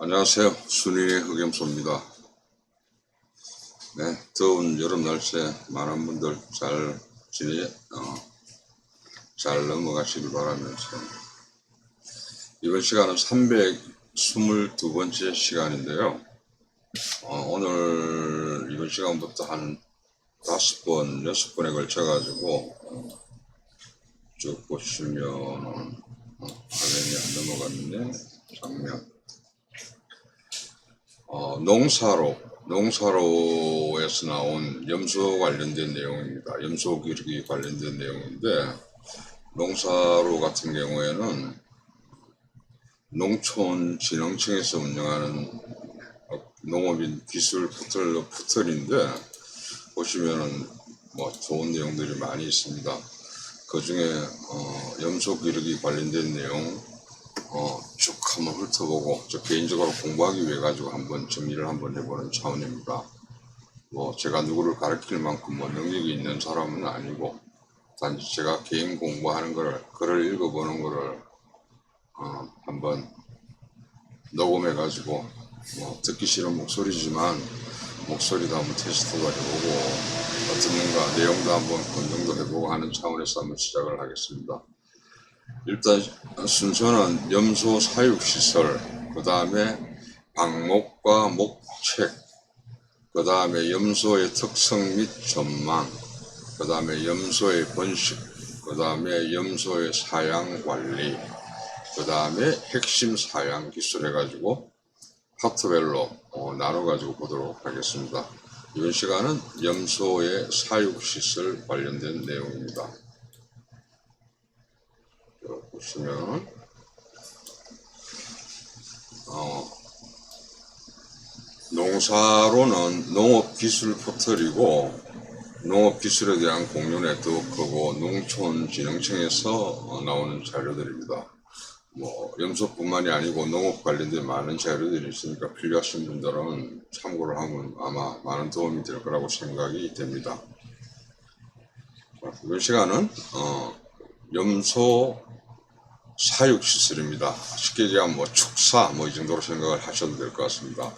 안녕하세요. 순위의 흑염소입니다. 네, 더운 여름 날씨에 많은 분들 잘 지내, 어, 잘 넘어가시길 바라면서 이번 시간은 322번째 시간인데요. 어, 오늘 이번 시간부터 한 다섯 번, 여섯 번에 걸쳐가지고 어, 쭉 보시면 어, 화면이 안 넘어갔는데 장면 어, 농사로, 농사로에서 나온 염소 관련된 내용입니다. 염소 기르기 관련된 내용인데, 농사로 같은 경우에는 농촌진흥청에서 운영하는 어, 농업인 기술 포털, 포털인데, 보시면은 뭐 좋은 내용들이 많이 있습니다. 그 중에, 어, 염소 기르기 관련된 내용, 어, 쭉 한번 훑어보고 저 개인적으로 공부하기 위해 가지고 한번 정리를 한번 해보는 차원입니다. 뭐 제가 누구를 가르칠 만큼 뭐 능력이 있는 사람은 아니고 단지 제가 개인 공부하는 거를 글을 읽어보는 거를 어, 한번 녹음해 가지고 뭐 듣기 싫은 목소리지만 목소리도 한번 테스트도 해보고 어떻는가 내용도 한번 검증도 해보고 하는 차원에서 한번 시작을 하겠습니다. 일단 순서는 염소 사육 시설, 그 다음에 방목과 목책, 그 다음에 염소의 특성 및 전망, 그 다음에 염소의 번식, 그 다음에 염소의 사양 관리, 그 다음에 핵심 사양 기술 해가지고 파트별로 어, 나눠가지고 보도록 하겠습니다. 이번 시간은 염소의 사육 시설 관련된 내용입니다. 여, 보시면 어, 농사로는 농업기술 포털이고 농업기술에 대한 공유 네트워크고 농촌진흥청에서 어, 나오는 자료들입니다. 뭐 염소뿐만이 아니고 농업 관련된 많은 자료들이 있으니까 필요하신 분들은 참고를 하면 아마 많은 도움이 될 거라고 생각이 됩니다. 자, 이번 시간은 어, 염소 사육 시설입니다. 쉽게 얘기하면 뭐 축사 뭐 이 정도로 생각을 하셔도 될 것 같습니다.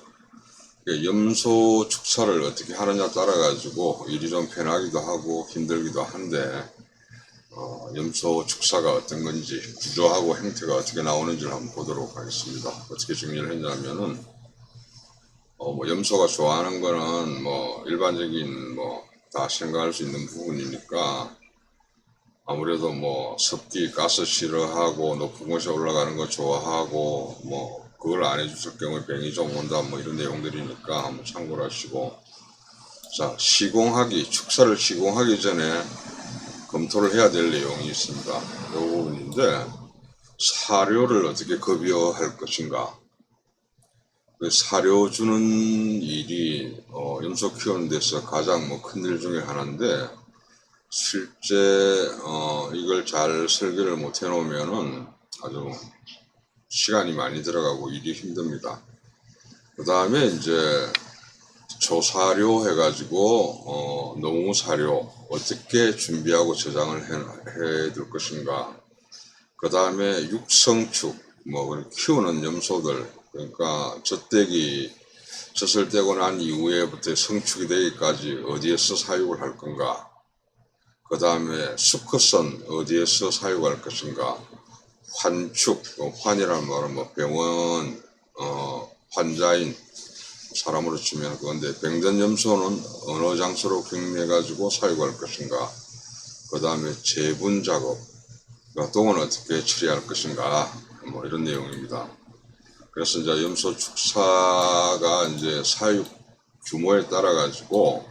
그 염소 축사를 어떻게 하느냐 따라 가지고 일이 좀 편하기도 하고 힘들기도 한데 어, 염소 축사가 어떤 건지 구조하고 형태가 어떻게 나오는지를 한번 보도록 하겠습니다. 어떻게 정리를 했냐면은 어, 뭐 염소가 좋아하는 거는 뭐 일반적인 뭐 다 생각할 수 있는 부분이니까 아무래도 뭐 습기 가스 싫어하고 높은 곳에 올라가는 거 좋아하고 뭐 그걸 안 해줬을 경우에 병이 좀 온다 뭐 이런 내용들이니까 한번 참고를 하시고 자 시공하기 축사를 시공하기 전에 검토를 해야 될 내용이 있습니다. 이 부분인데 사료를 어떻게 급여할 것인가 그 사료 주는 일이 어, 염소 키우는 데서 가장 뭐 큰 일 중에 하나인데 실제 어, 이걸 잘 설계를 못 해놓으면은 아주 시간이 많이 들어가고 일이 힘듭니다. 그 다음에 이제 조사료 해가지고 어, 농우 사료 어떻게 준비하고 저장을 해, 해둘 것인가. 그 다음에 육성축 뭐 키우는 염소들 그러니까 젖대기 젖을 떼고 난 이후에부터 성축이 되기까지 어디에서 사육을 할 건가. 그 다음에 수컷은 어디에서 사육할 것인가. 환축, 어, 환이라는 말은 뭐 병원, 어, 환자인 사람으로 치면 그건데 병전염소는 어느 장소로 격리해가지고 사육할 것인가. 그 다음에 재분 작업, 그러니까 똥은 어떻게 처리할 것인가. 뭐 이런 내용입니다. 그래서 이제 염소 축사가 이제 사육 규모에 따라 가지고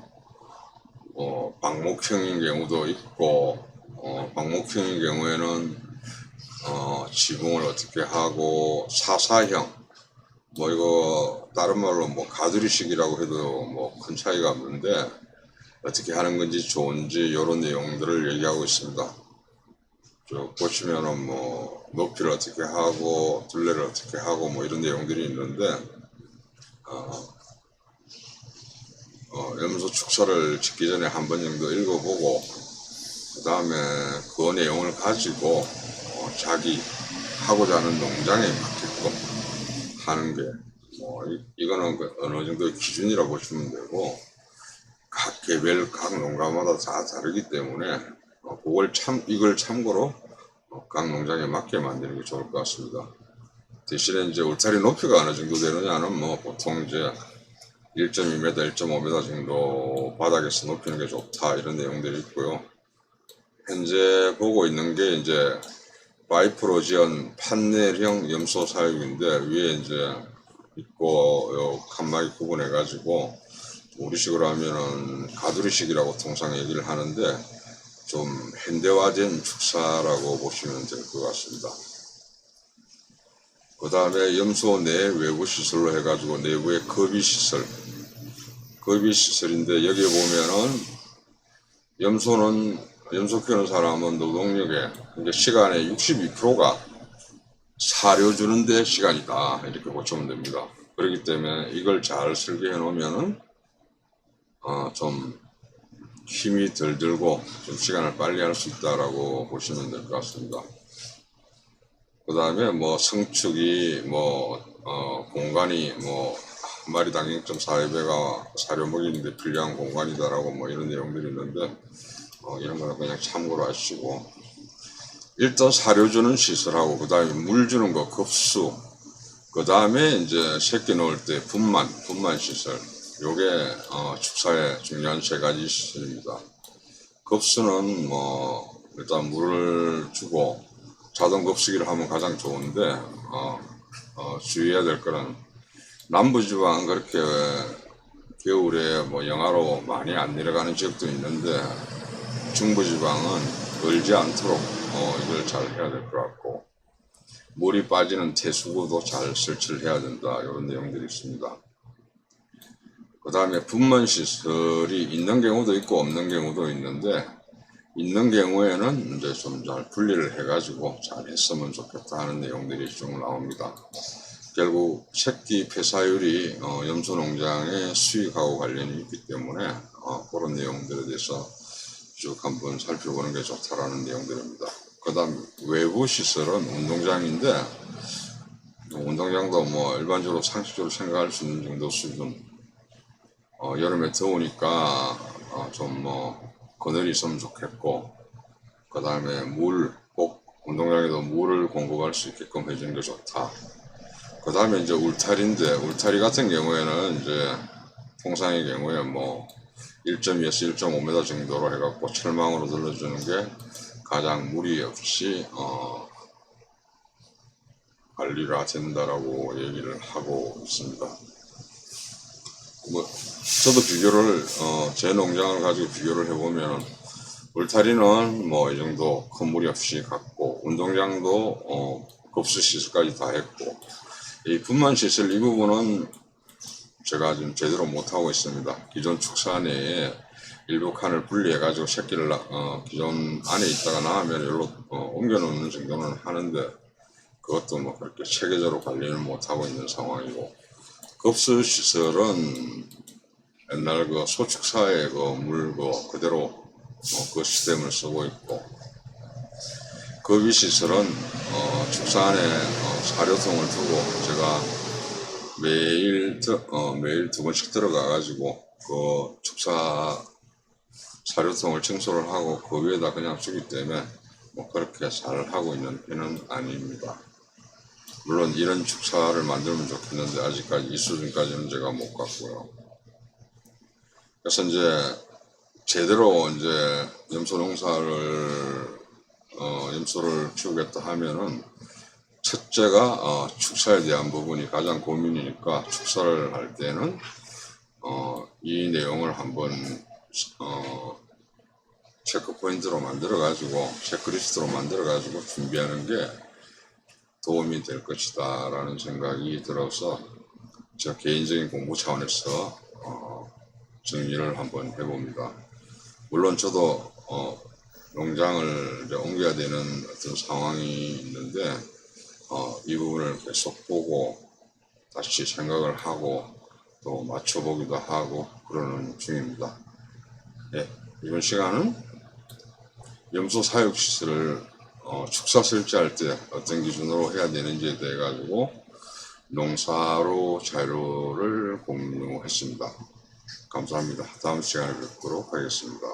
어, 방목형인 경우도 있고 어, 방목형인 경우에는 어, 지붕을 어떻게 하고 사사형 뭐 이거 다른 말로 뭐 가두리식이라고 해도 뭐 큰 차이가 없는데 어떻게 하는 건지 좋은지 이런 내용들을 얘기하고 있습니다. 쭉 보시면은 뭐 높이를 어떻게 하고 둘레를 어떻게 하고 뭐 이런 내용들이 있는데 어, 어, 염소 축사를 짓기 전에 한 번 정도 읽어보고 그 다음에 그 내용을 가지고 어, 자기 하고자 하는 농장에 맞게끔 하는 게 뭐 이, 이거는 그 어느 정도의 기준이라 고 보시면 되고 각 개별 각 농가마다 다 다르기 때문에 어, 그걸 참 이걸 참고로 어, 각 농장에 맞게 만드는 게 좋을 것 같습니다. 대신에 이제 울타리 높이가 어느 정도 되느냐는 뭐 보통 이제 1.2m, 1.5m 정도 바닥에서 높이는 게 좋다 이런 내용들이 있고요. 현재 보고 있는 게 이제 바이프로 지은 판넬형 염소 사육인데 위에 이제 있고 요 칸막이 구분해 가지고 우리식으로 하면은 가두리식이라고 통상 얘기를 하는데 좀 현대화된 축사라고 보시면 될 것 같습니다. 그 다음에 염소 내 외부 시설로 해가지고 내부에 거비 시설, 거비 시설인데 여기 보면은 염소는 염소 키우는 사람은 노동력의 이제 시간의 62%가 사료 주는데 시간이다 이렇게 보시면 됩니다. 그렇기 때문에 이걸 잘 설계해 놓으면은 어, 좀 힘이 덜 들고 좀 시간을 빨리 할 수 있다라고 보시면 될 것 같습니다. 그 다음에 뭐 성축이 뭐 어, 공간이 뭐 한 마리당 0.4배가 사료 먹이는데 필요한 공간이다라고 뭐 이런 내용들이 있는데 어, 이런 거는 그냥 참고로 하시고. 일단 사료 주는 시설하고 그 다음에 물 주는 거 급수. 그 다음에 이제 새끼 넣을 때 분만 분만 시설. 요게 어, 축사의 중요한 세 가지 시설입니다. 급수는 뭐 일단 물을 주고 자동 급수기를 하면 가장 좋은데 어, 어, 주의해야 될 거는 남부지방은 그렇게 겨울에 뭐 영하로 많이 안 내려가는 지역도 있는데 중부지방은 얼지 않도록 어, 이걸 잘 해야 될 것 같고 물이 빠지는 태수구도 잘 설치를 해야 된다 이런 내용들이 있습니다. 그 다음에 분만 시설이 있는 경우도 있고 없는 경우도 있는데 있는 경우에는 이제 좀 잘 분리를 해가지고 잘 했으면 좋겠다 하는 내용들이 쭉 나옵니다. 결국 새끼 폐사율이 어, 염소 농장의 수익하고 관련이 있기 때문에 어, 그런 내용들에 대해서 쭉 한번 살펴보는 게 좋다라는 내용들입니다. 그 다음 외부 시설은 운동장인데 운동장도 뭐 일반적으로 상식적으로 생각할 수 있는 정도 수준 어, 여름에 더우니까 어, 좀뭐 그늘이 있으면 좋겠고 그 다음에 물 꼭 운동장에도 물을 공급할 수 있게끔 해주는 게 좋다. 그 다음에 이제 울타리인데 울타리 같은 경우에는 이제 통상의 경우에 뭐 1.2에서 1.5m 정도로 해갖고 철망으로 둘러주는 게 가장 무리 없이 어, 관리가 된다라고 얘기를 하고 있습니다. 뭐 저도 비교를 어, 제 농장을 가지고 비교를 해보면 울타리는 뭐 이 정도 큰 무리 없이 갔고 운동장도 어, 급수 시설까지 다 했고 이 분만 시설 이 부분은 제가 지금 제대로 못 하고 있습니다. 기존 축사 내에 일부 칸을 분리해 가지고 새끼를 나- 어, 기존 안에 있다가 나오면 여기로 어, 옮겨 놓는 정도는 하는데 그것도 뭐 그렇게 체계적으로 관리를 못 하고 있는 상황이고 급수 시설은 옛날 그 소축사의 그 물고 그대로 어, 그 시스템을 쓰고 있고 급위 시설은 어, 축사 안에 어, 사료통을 두고 제가 매일 드- 어, 매일 두 번씩 들어가 가지고 그 축사 사료통을 청소를 하고 그 위에다 그냥 주기 때문에 뭐 그렇게 잘 하고 있는 편은 아닙니다. 물론 이런 축사를 만들면 좋겠는데 아직까지 이 수준까지는 제가 못 갔고요. 그래서 이제 제대로 이제 염소 농사를 어, 염소를 키우겠다 하면은 첫째가 어, 축사에 대한 부분이 가장 고민이니까 축사를 할 때는 어, 이 내용을 한번 어, 체크 포인트로 만들어 가지고 체크리스트로 만들어 가지고 준비하는 게 도움이 될 것이다 라는 생각이 들어서 제 개인적인 공부 차원에서 어, 정리를 한번 해봅니다. 물론 저도 어, 농장을 옮겨야 되는 어떤 상황이 있는데 어, 이 부분을 계속 보고 다시 생각을 하고 또 맞춰보기도 하고 그러는 중입니다. 예, 이번 시간은 염소 사육 시설을 어, 축사 설치할 때 어떤 기준으로 해야 되는지에 대해 가지고 농사로 자료를 공유했습니다. 감사합니다. 다음 시간에 뵙도록 하겠습니다.